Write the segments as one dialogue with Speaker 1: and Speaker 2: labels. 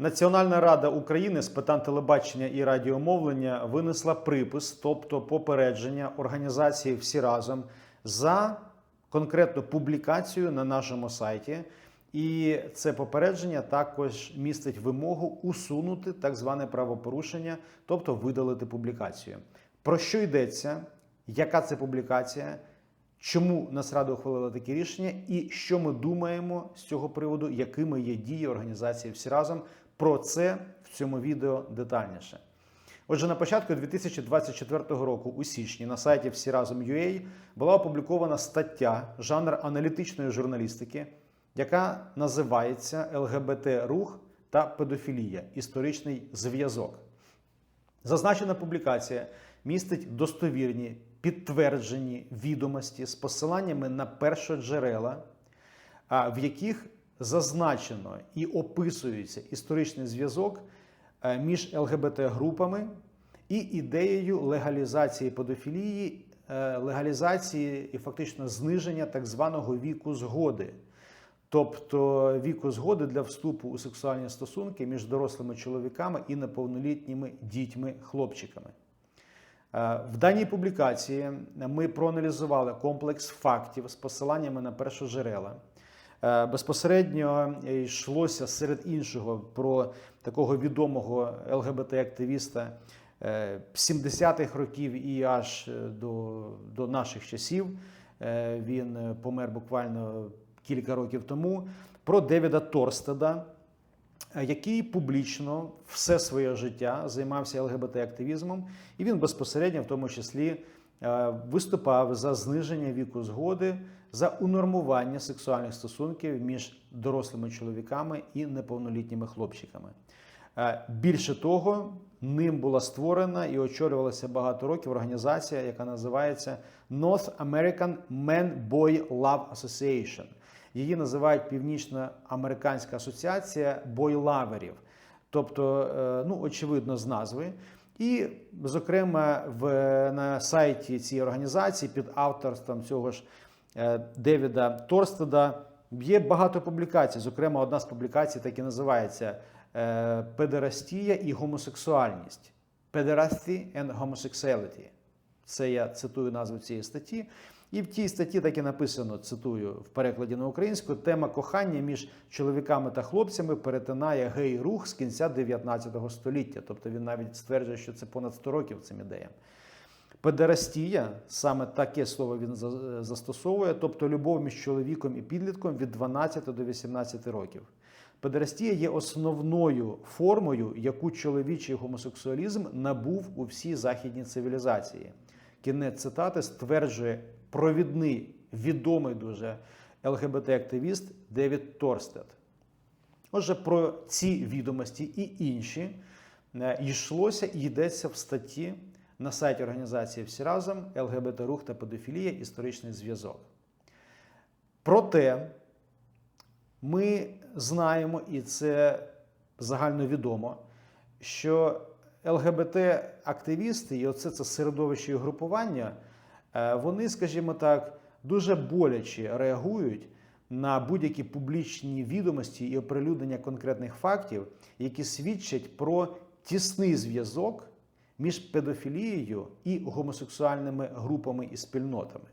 Speaker 1: Національна рада України з питань телебачення і радіомовлення винесла припис, тобто попередження організації всі разом за конкретну публікацію на нашому сайті. І це попередження також містить вимогу усунути так зване правопорушення, тобто видалити публікацію. Про що йдеться? Яка це публікація? Чому Нацрада ухвалила таке рішення, і що ми думаємо з цього приводу, якими є дії організації всі разом? Про це в цьому відео детальніше. Отже, на початку 2024 року, у січні, на сайті всі разом UA була опублікована стаття жанр аналітичної журналістики, яка називається ЛГБТ рух та педофілія історичний зв'язок. Зазначена публікація містить достовірні підтверджені відомості з посиланнями на першоджерела, в яких зазначено і описується історичний зв'язок е, між ЛГБТ-групами і ідеєю легалізації педофілії, е, легалізації і фактично зниження так званого віку згоди. Тобто віку згоди для вступу у сексуальні стосунки між дорослими чоловіками і неповнолітніми дітьми-хлопчиками. Е, В даній публікації ми проаналізували комплекс фактів з посиланнями на першоджерела. Е, Безпосередньо йшлося серед іншого про такого відомого ЛГБТ-активіста е, 70-х років і аж е, до, до наших часів. Е, Він е, помер буквально кілька років тому. Про Девіда Торстеда, е, який публічно все своє життя займався ЛГБТ-активізмом, і він безпосередньо, в тому числі, е, виступав за зниження віку згоди, за унормування сексуальних стосунків між дорослими чоловіками і неповнолітніми хлопчиками. Е, Більше того, ним була створена і очолювалася багато років організація, яка називається North American Men Boy Love Association. Її називають Північноамериканська асоціація бойлаверів, тобто, е, ну, очевидно, з назви. І, зокрема, в, на сайті цієї організації під авторством цього ж е, Девіда Торстеда є багато публікацій. Зокрема, одна з публікацій так і називається е, Педерастія і гомосексуальність. Pederasty and homosexuality. Це я цитую назву цієї статті. І в тій статті так і написано, цитую в перекладі на українську, тема кохання між чоловіками та хлопцями перетинає гей-рух з кінця 19 століття. Тобто він навіть стверджує, що це понад 100 років цим ідеям. Педерастія, саме таке слово він застосовує, тобто любов між чоловіком і підлітком від 12 до 18 років. Педерастія є основною формою, яку чоловічий гомосексуалізм набув у всій західній цивілізації. Кінець цитати стверджує провідний, відомий дуже ЛГБТ-активіст Девід Торстед. Отже, про ці відомості і інші е, йшлося і йдеться в статті на сайті організації всі разом ЛГБТ рух та педофілія історичний зв'язок. Проте ми знаємо, і це загальновідомо, що ЛГБТ-активісти, і оце це середовище і групування, вони, скажімо так, дуже боляче реагують на будь-які публічні відомості і оприлюднення конкретних фактів, які свідчать про тісний зв'язок між педофілією і гомосексуальними групами і спільнотами.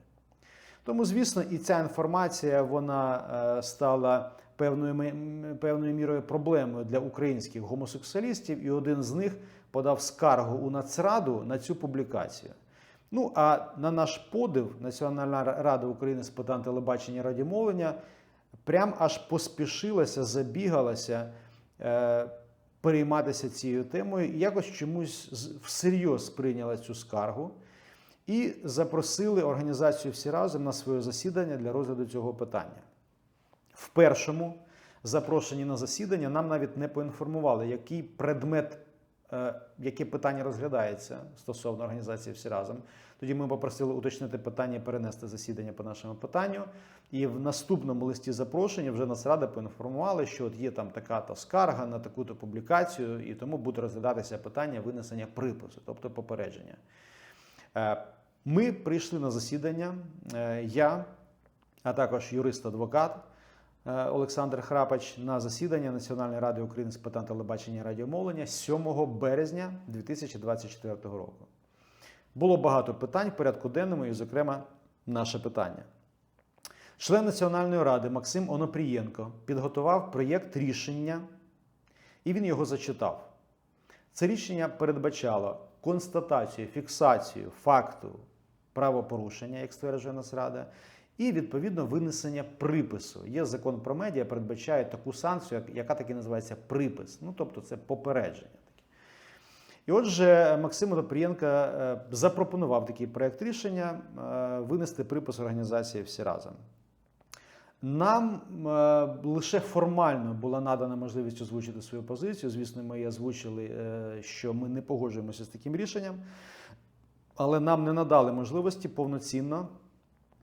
Speaker 1: Тому, звісно, і ця інформація вона е, стала певною, певною мірою проблемою для українських гомосексуалістів, і один з них подав скаргу у Нацраду на цю публікацію. Ну а на наш подив, Національна Рада України з питань телебачення і радіомовлення прям аж поспішилася, забігалася е, перейматися цією темою і якось чомусь всерйоз прийняла цю скаргу і запросили організацію всі разом на своє засідання для розгляду цього питання. В першому запрошенні на засідання нам навіть не поінформували, який предмет, яке питання розглядається стосовно організації всі разом. Тоді ми попросили уточнити питання, і перенести засідання по нашому питанню. І в наступному листі запрошення вже Нацрада поінформували, що от є там така то скарга на таку-то публікацію, і тому буде розглядатися питання винесення припису, тобто попередження. Е, Ми прийшли на засідання, е, я, а також юрист-адвокат е, Олександр Храпач на засідання Національної ради України з питань телебачення і радіомовлення 7 березня 2024 року. Було багато питань в порядку денному, і, зокрема, наше питання. Член Національної ради Максим Онопрієнко підготував проєкт рішення, і він його зачитав. Це рішення передбачало констатацію, фіксацію факту правопорушення, як стверджує Нацрада, і відповідно винесення припису. Є закон про медіа, передбачає таку санкцію, як- яка таки називається припис. Ну тобто це попередження. І отже, Максим Онопрієнко е, запропонував такий проект рішення е, винести припис організації всі разом. Нам е, лише формально була надана можливість озвучити свою позицію. Звісно, ми її озвучили, що ми не погоджуємося з таким рішенням, але нам не надали можливості повноцінно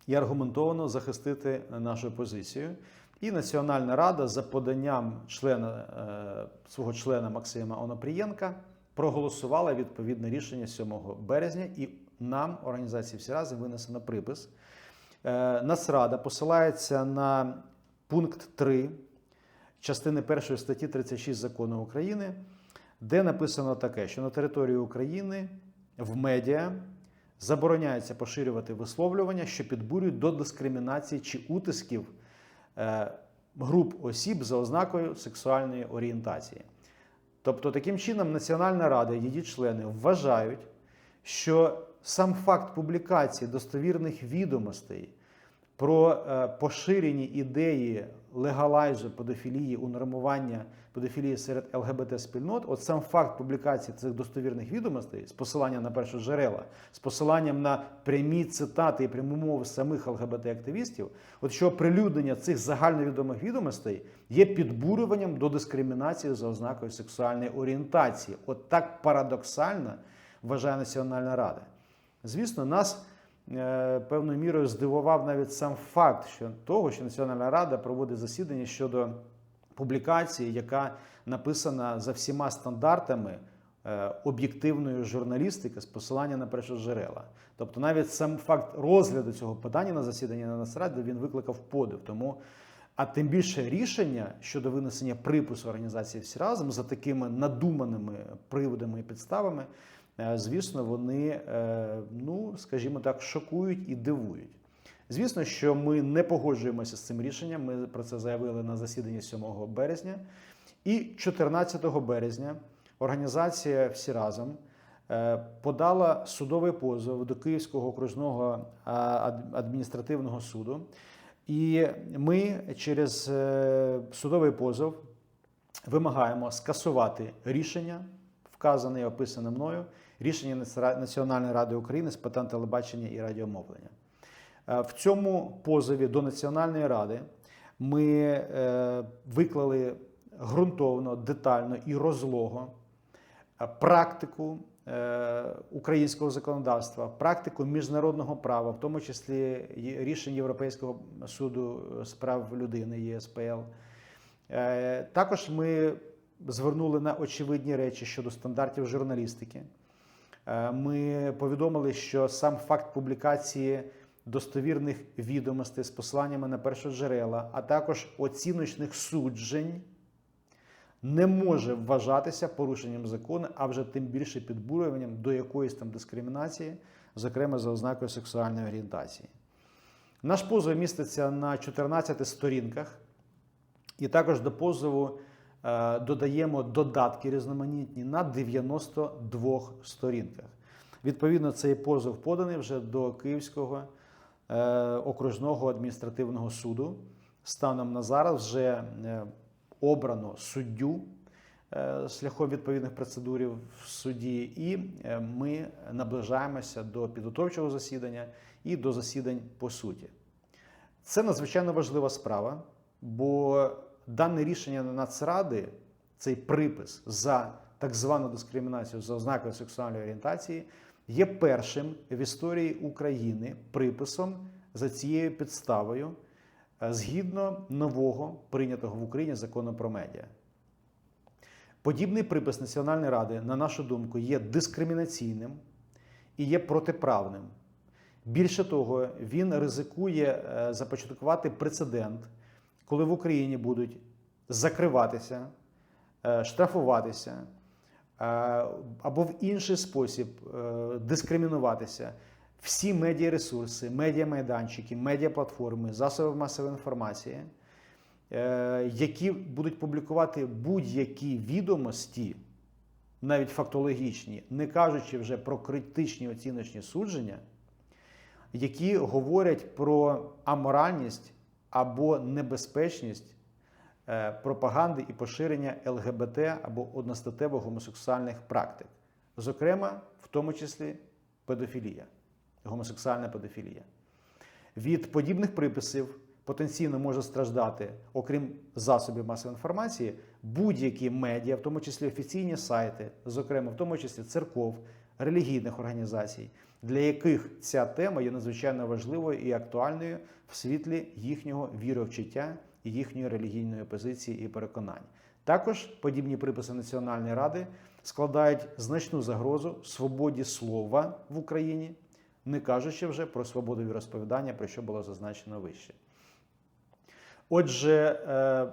Speaker 1: і аргументовано захистити нашу позицію. І Національна рада за поданням члена е, свого члена Максима Онопрієнка проголосувала відповідне рішення 7 березня, і нам, організації всі разом, винесено припис. Е, Нацрада посилається на пункт 3 частини 1 статті 36 закону України, де написано таке, що на території України в медіа забороняється поширювати висловлювання, що підбурюють до дискримінації чи утисків е, груп осіб за ознакою сексуальної орієнтації. Тобто, таким чином, Національна рада і її члени вважають, що сам факт публікації достовірних відомостей про е, поширені ідеї легалайзу педофілії, унормування педофілії серед ЛГБТ-спільнот, от сам факт публікації цих достовірних відомостей з посиланням на першоджерела, з посиланням на прямі цитати і пряму мову самих ЛГБТ-активістів, от що оприлюднення цих загальновідомих відомостей є підбурюванням до дискримінації за ознакою сексуальної орієнтації. От так парадоксально вважає Національна Рада. Звісно, нас певною мірою здивував навіть сам факт що того, що Національна Рада проводить засідання щодо публікації, яка написана за всіма стандартами е, об'єктивної журналістики з посилання на першоджерела. Тобто, навіть сам факт розгляду цього питання на засіданні на Нацраді він викликав подив. Тому а тим більше рішення щодо винесення припису організації всі разом за такими надуманими приводами і підставами, е, звісно, вони, е, ну скажімо так, шокують і дивують. Звісно, що ми не погоджуємося з цим рішенням. Ми про це заявили на засіданні 7 березня. І 14 березня організація всі разом е, подала судовий позов до Київського окружного адміністративного суду. І ми через е, судовий позов вимагаємо скасувати рішення, вказане і описане мною, рішення Національної ради України з питань телебачення і радіомовлення. Е, В цьому позові до Національної ради ми е, виклали ґрунтовно, детально і розлого е, практику українського законодавства, практику міжнародного права, в тому числі рішень Європейського суду з прав людини ЄСПЛ. Також ми звернули на очевидні речі щодо стандартів журналістики. Е, Ми повідомили, що сам факт публікації достовірних відомостей з посиланнями на першоджерела, а також оціночних суджень не може вважатися порушенням закону, а вже тим більше підбурюванням до якоїсь там дискримінації, зокрема за ознакою сексуальної орієнтації. Наш позов міститься на 14 сторінках, і також до позову додаємо додатки різноманітні на 92 сторінках. Відповідно, цей позов поданий вже до Київського е, окружного адміністративного суду. Станом на зараз вже е, обрано суддю е, шляхом відповідних процедурів в суді, і е, ми наближаємося до підготовчого засідання і до засідань по суті. Це надзвичайно важлива справа, бо дане рішення Нацради, цей припис за так звану дискримінацію за ознакою сексуальної орієнтації, є першим в історії України приписом за цією підставою е, згідно нового прийнятого в Україні закону про медіа. Подібний припис Національної ради, на нашу думку, є дискримінаційним і є протиправним. Більше того, він ризикує е, започаткувати прецедент, коли в Україні будуть закриватися, е, штрафуватися е, або в інший спосіб е, дискримінуватися всі медіаресурси, медіамайданчики, медіаплатформи, засоби масової інформації, які будуть публікувати будь-які відомості, навіть фактологічні, не кажучи вже про критичні оціночні судження, які говорять про аморальність або небезпечність е, пропаганди і поширення ЛГБТ або одностатево гомосексуальних практик, зокрема, в тому числі педофілія, гомосексуальна педофілія. Від подібних приписів потенційно може страждати, окрім засобів масової інформації, будь-які медіа, в тому числі офіційні сайти, зокрема, в тому числі церков, релігійних організацій, для яких ця тема є надзвичайно важливою і актуальною в світлі їхнього віровчуття і їхньої релігійної позиції і переконань. Також подібні приписи Національної ради складають значну загрозу свободі слова в Україні, не кажучи вже про свободу віросповідання, про що було зазначено вище. Отже, е,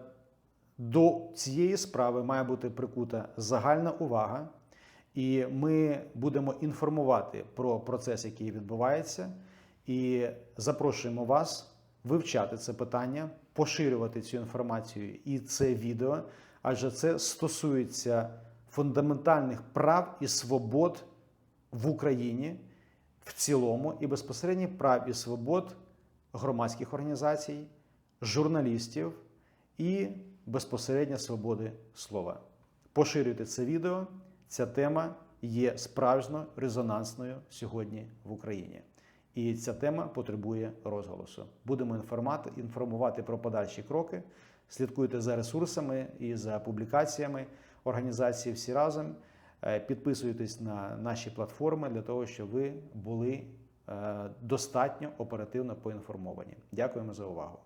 Speaker 1: до цієї справи має бути прикута загальна увага, і ми будемо інформувати про процес, який відбувається, і запрошуємо вас вивчати це питання, поширювати цю інформацію і це відео, адже це стосується фундаментальних прав і свобод в Україні в цілому, і безпосередньо прав і свобод громадських організацій, журналістів і безпосередньо свободи слова. Поширюйте це відео. Ця тема є справжньо резонансною сьогодні в Україні. І ця тема потребує розголосу. Будемо інформувати про подальші кроки. Слідкуйте за ресурсами і за публікаціями організації всі разом. Е, Підписуйтесь на наші платформи для того, щоб ви були е, достатньо оперативно поінформовані. Дякуємо за увагу.